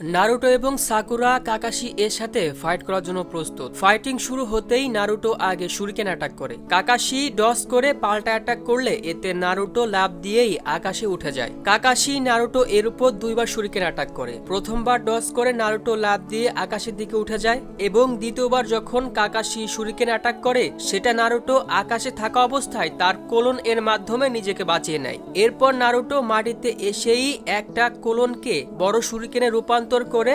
Naruto এবং sakura Kakashi এর সাথে ফাইট করার জন্য প্রস্তুত। ফাইটিং শুরু হতেই নারুটো আগে শুরিকেন অ্যাটাক করে। কাকাশি ডস করে পাল্টা অ্যাটাক করলে এতে নারুটো লাভ দিয়েই আকাশে উঠে যায়। কাকাশি নারুটো এর উপর দুইবার শুরিকেন অ্যাটাক করে। প্রথমবার ডস করে নারুটো লাভ দিয়ে আকাশের দিকে উঠে যায় এবং দ্বিতীয়বার যখন কাকাশি শুরিকেন অ্যাটাক করে, সেটা নারুটো আকাশে থাকা অবস্থায় তার কোলন এর মাধ্যমে নিজেকে বাঁচিয়ে নেয়। এরপর নারুটো মাটিতে এসেই একটা কোলনকে বড় শুরিকেনে রূপান্তর করে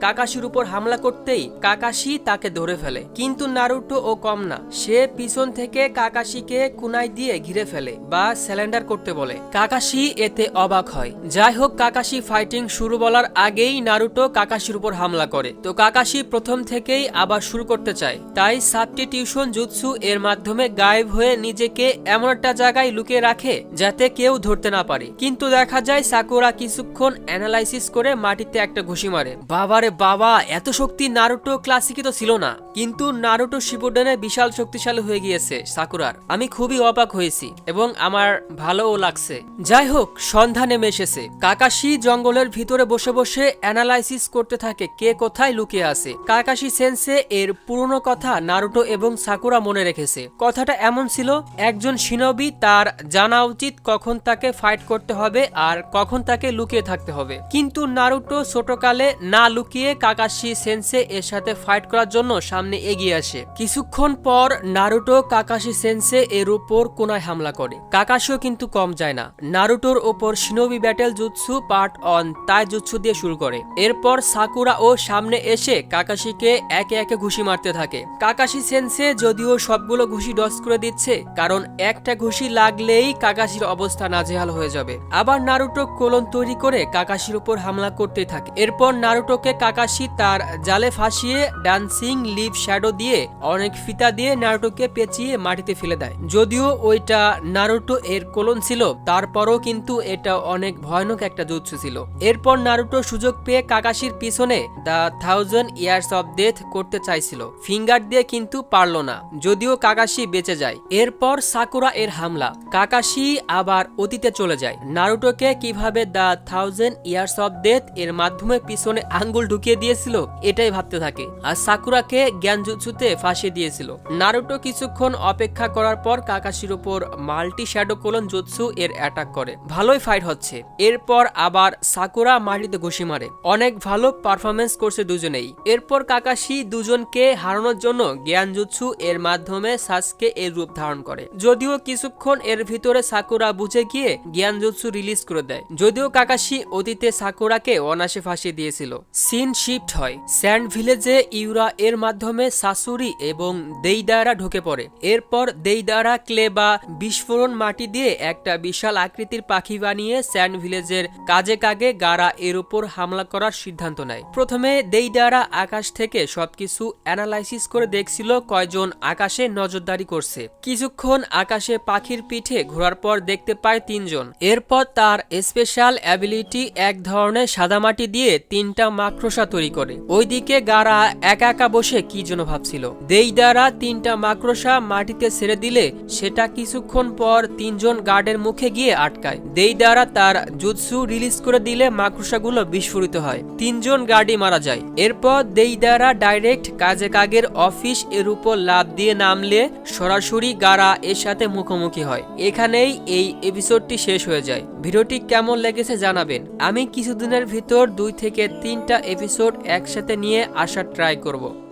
কাকাশির উপর হামলা করতেই কাকাশি তাকে ধরে ফেলে। কিন্তু নারুটো ও কম না সে পিছন থেকে কাকাশিকে কুনাই দিয়ে ঘিরে ফেলে বা স্যালেন্ডার করতে বলে। কাকাশি এতে অবাক হয়। যাই হোক কাকাশি ফাইটিং শুরু বলার আগেই নারুটো কাকাশির উপর হামলা করে। তো কাকাশি প্রথম থেকেই আবার শুরু করতে চায়। তাই সাবস্টিটিউশন জুৎসু এর মাধ্যমে গায়েব হয়ে নিজেকে এমন একটা জায়গায় লুকিয়ে রাখে যাতে কেউ ধরতে না পারে। কিন্তু দেখা যায় সাকুরা কিছুক্ষণ অ্যানালাইসিস করে মাটিতে একটা ঘুষি মারে। বাবারে বাবা, এত শক্তি নারুটো ক্লাসিকে তো ছিল না। কিন্তু নারুটো শিবুডানে বিশাল শক্তিশালী হয়ে গিয়েছে সাকুরার। আমি খুবই অবাক হয়েছি এবং আমার ভালোও লাগছে। যাই হোক, সন্ধ্যা নেমে এসেছে। কাকাশি জঙ্গলের ভিতরে বসে বসে অ্যানালাইসিস করতে থাকে কে কোথায় লুকিয়ে আছে। কাকাশি সেন্সে এর পুরনো কথা নারুটো এবং সাকুরা মনে রেখেছে। কথাটা এমন ছিল, একজন শিনবি তার জানা উচিত কখন তাকে ফাইট করতে হবে আর কখন তাকে লুকিয়ে থাকতে হবে। কিন্তু নারুটো ছোটকালে না লুকিয়ে কাকাশি সেন্সে এর সাথে ফাইট করার জন্য সামনে এগিয়ে আসে। কিছুক্ষণ পর নারুটো কাকাশি সেন্সে এর উপর কোনায় হামলা করে। কাকাশিও কিন্তু কম যায় না। নারুটোর ওপর Shinobi battle jutsu part on তাই জুৎসু দিয়ে শুরু করে। এরপর সাকুরা ও সামনে এসে কাকাশিকে একে একে ঘুষি মারতে থাকে। কাকাশি সেন্সে যদিও সবগুলো ঘুষি ডস করে দিচ্ছে, কারণ একটা ঘুষি লাগলেই কাকাশির অবস্থা নাজেহাল হয়ে যাবে। আবার নারুটো কোলন তৈরি করে কাকাশির উপর হামলা করতে থাকে। এরপর নারুটোকে কাকাশি তার জালে ফাঁসিয়ে ডান্সিং লিভ শ্যাডো দিয়ে অনেক ফিতা দিয়ে নারুটোকে পেঁচিয়ে মাটিতে ফেলে দেয়। যদিও ওইটা নারুটো এর কোলন ছিল, তারপরও কিন্তু এটা অনেক ভয়ানক একটা জুৎসু ছিল। এরপর নারুটো সুযোগ পেয়ে কাকাশির পিছনে the thousand years of death করতে চাইছিল। ফিঙ্গার দিয়ে কিন্তু পারল না, যদিও কাকাশি বেঁচে যায়। এরপর সাকুরা এর হামলা, কাকাশি আবার অতীতে চলে যায়। নারুটোকে কীভাবে the thousand years of death এর মাধ্যমে পিছনে আঙ্গুল ঢুকিয়ে দিয়েছিল, এটাই ভাবতে থাকে। আর সাকুরাকে জ্ঞানজুৎসুতে ফাঁসিয়ে দিয়েছিল। নারুটো কিছুক্ষণ অপেক্ষা করার পর কাকাশির উপর মাল্টি শ্যাডো কোলন জুৎসু এর অ্যাটাক করে। ভালোই ফাইট হচ্ছে। এরপর আবার সাকুরা মাটিতে ঘুষি মারে। অনেক ভালো পারফরমেন্স করছে দুজনেই। এরপর কাকাশি দুজনকে হারানোর জন্য জ্ঞানজুৎসু এর মাধ্যমে সাসকে এর রূপ ধারণ করে। যদিও কিছুক্ষণ এর ভিতরে সাকুরা বুঝে গিয়ে জ্ঞানজুৎসু রিলিজ করে দেয়। যদিও কাকাশি অতীতে সাকুরাকে অনাসে ফাঁসিয়ে দিয়েছিল। সিন শিফট হয়। স্যান্ড ভিলেজে ইউরা এর মাধ্যমে সাসুরি এবং দেইদারা ঢুকে পড়ে। এরপর দেইদারা ক্লে বা বিস্ফোরণ মাটি দিয়ে একটা বিশাল আকৃতির পাখি বানিয়ে স্যান্ড ভিলেজের কাজে কাগে গারা এর উপর হামলা করার সিদ্ধান্ত নেয়। প্রথমে দেইদারা আকাশ থেকে সবকিছু অ্যানালাইসিস করে দেখছিল কয়জন আকাশে নজরদারি করছে। কিছুক্ষণ আকাশে পাখির পিঠে ঘোরার পর দেখতে পায় তিনজন। এরপর তার স্পেশাল অ্যাবিলিটি এক ধরনের সাদামাটি দিয়ে তিনটা মাকড়সা তৈরি করে। ওইদিকে গারা একা একা বসে কি যেন ভাবছিল। দেই দ্বারা তিনটা মাকড়সা মাটিতে ছেড়ে দিলে সেটা কিছুক্ষণ পর তিনজন গার্ডের মুখে গিয়ে আটকায়। দেই দ্বারা তার জুৎসু রিলিজ করে দিলে মাকড়সাগুলো বিস্ফোরিত হয়। তিনজন গার্ডই মারা যায়। এরপর দেই দ্বারা ডাইরেক্ট কাজে কাগের অফিস এর উপর লাভ দিয়ে নামলে সরাসরি গারা এর সাথে মুখোমুখি হয়। এখানেই এই এপিসোডটি শেষ হয়ে যায়। ভিডিওটি কেমন লেগেছে জানাবেন। আমি কিছুদিনের ভিতর দুই থেকে তিনটা এপিসোড একসাথে নিয়ে আসার ট্রাই করব।